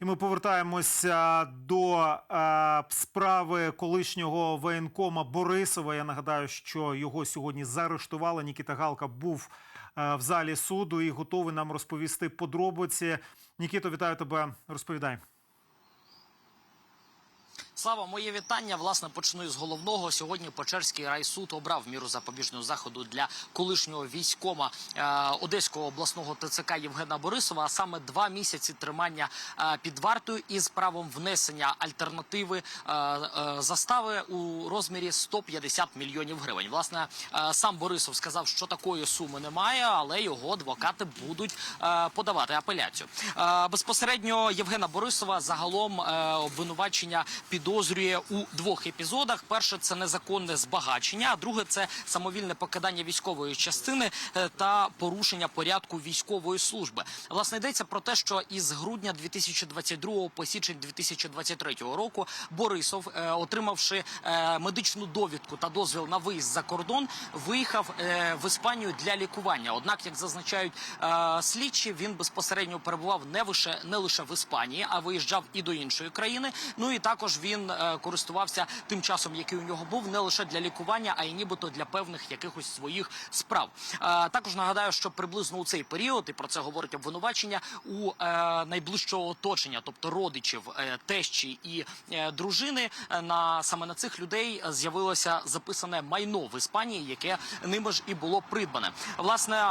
І ми повертаємося до е, справи колишнього воєнкома Борисова. Я нагадаю, що його сьогодні заарештували. Нікіта Галка був е, в залі суду і готовий нам розповісти подробиці. Нікіто, вітаю тебе. Розповідай. Слава, моє вітання. Власне, почну із головного. Сьогодні Печерський райсуд обрав міру запобіжного заходу для колишнього військома е, Одеського обласного ТЦК Євгена Борисова, а саме два місяці тримання е, під вартою із правом внесення альтернативи е, е, застави у розмірі 150 мільйонів гривень. Власне, е, сам Борисов сказав, що такої суми немає, але його адвокати будуть е, подавати апеляцію. Е, безпосередньо Євгена Борисова загалом е, обвинувачення підозрює у двох епізодах. Перше це незаконне збагачення, а друге це самовільне покидання військової частини е, та порушення порядку військової служби. Власне йдеться про те, що із грудня 2022 по січень 2023 року Борисов, е, отримавши е, медичну довідку та дозвіл на виїзд за кордон, виїхав в Іспанію для лікування. Однак, як зазначають слідчі, він безпосередньо перебував не лише не лише в Іспанії, а виїжджав і до іншої країни. Ну і також він е, користувався тим часом, який у нього був, не лише для лікування, а й нібито для певних якихось своїх справ. Е, також нагадаю, що приблизно у цей період, і про це говорить обвинувачення, у е, найближчого оточення, тобто родичів, тещі і дружини, на саме на цих людей з'явилося записане майно в Іспанії, яке ними ж і було придбане. Власне,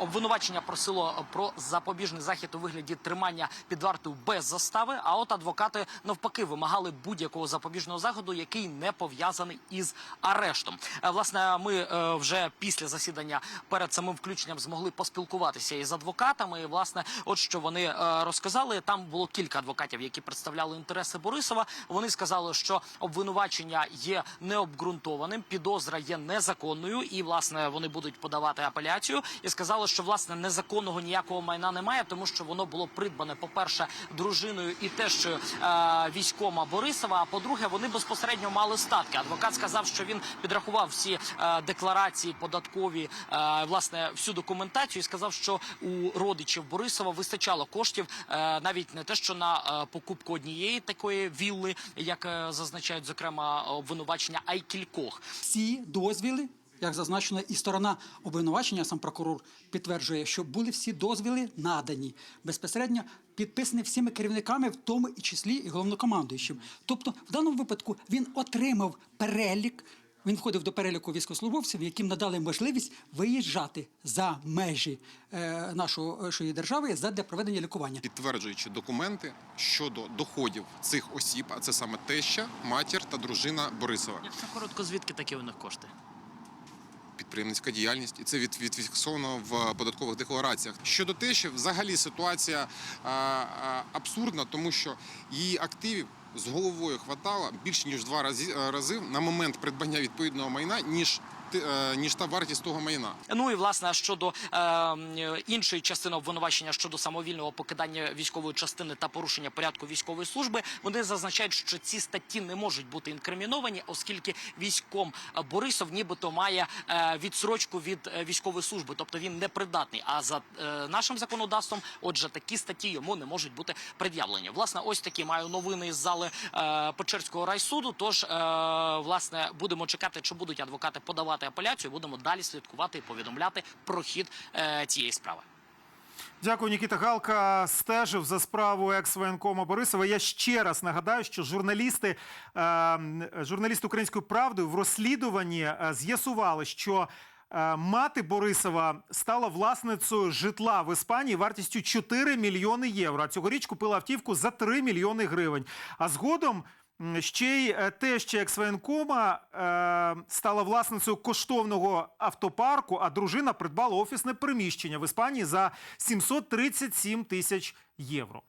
обвинувачення просило про запобіжний захід у вигляді тримання під вартою без застави. А от адвокати навпаки вимагали будь-якого запобіжного заходу, який не пов'язаний із арештом. Е, Власне, ми е, вже після засідання перед самим включенням змогли поспілкуватися із адвокатами. Власне, от що вони е, розказали. Там було кілька адвокатів, які представляли інтереси Борисова. Вони сказали, що обвинувачення є необґрунтованим, підозра є незаконною, і власне вони будуть подавати апеляцію. І сказали, що власне незаконного ніякого майна немає, тому що воно було придбане, по перше, дружиною і тещою е, військома Борисова. А по-друге, вони безпосередньо мали статки. Адвокат сказав, що він підрахував всі е, декларації, податкові, е, власне, всю документацію і сказав, що у родичів Борисова вистачало коштів е, навіть не те, що на е, покупку однієї такої вілли, як е, зазначають зокрема обвинувачення, а й кількох. всі дозвіли, як зазначено, і сторона обвинувачення, сам прокурор підтверджує, що були всі дозвіли надані безпосередньо підписані всіми керівниками, в тому і числі і головнокомандуючим. Тобто, в даному випадку він отримав перелік. Він входив до переліку військовослужбовців, яким надали можливість виїжджати за межі е, нашої держави задля проведення лікування. підтверджуючи документи щодо доходів цих осіб, а це саме теща, матір та дружина Борисова. Якщо коротко, звідки такі у них кошти? Підприємницька діяльність, і це від, відфіксовано в податкових деклараціях. Щодо тещі, взагалі ситуація а, а, абсурдна, тому що її активів з головою хватало більше ніж два рази, рази на момент придбання відповідного майна, ніж е, ніж та вартість того майна. Ну і власне щодо е, іншої частини обвинувачення щодо самовільного покидання військової частини та порушення порядку військової служби, вони зазначають, що ці статті не можуть бути інкриміновані, оскільки військом е, Борисов нібито має е, відсрочку від е, військової служби, тобто він не придатний. А за е, нашим законодавством, отже, такі статті йому не можуть бути пред'явлені. Власне, ось такі маю новини із зали е, Печерського райсуду. Тож, е, власне, будемо чекати, чи будуть адвокати подавати апеляцію. Будемо далі слідкувати і повідомляти про хід е, цієї справи. Дякую, Нікіта Галка стежив за справою екс-воєнкома Борисова. Я ще раз нагадаю, що журналісти, е, журналісти української правди в розслідуванні е, з'ясували, що е, мати Борисова стала власницею житла в Іспанії вартістю 4 мільйони євро. А цьогоріч купила автівку за 3 мільйони гривень. А згодом. Ще й те, що як сваєнкома е, стала власницею коштовного автопарку, а дружина придбала офісне приміщення в Іспанії за 737 тисяч євро.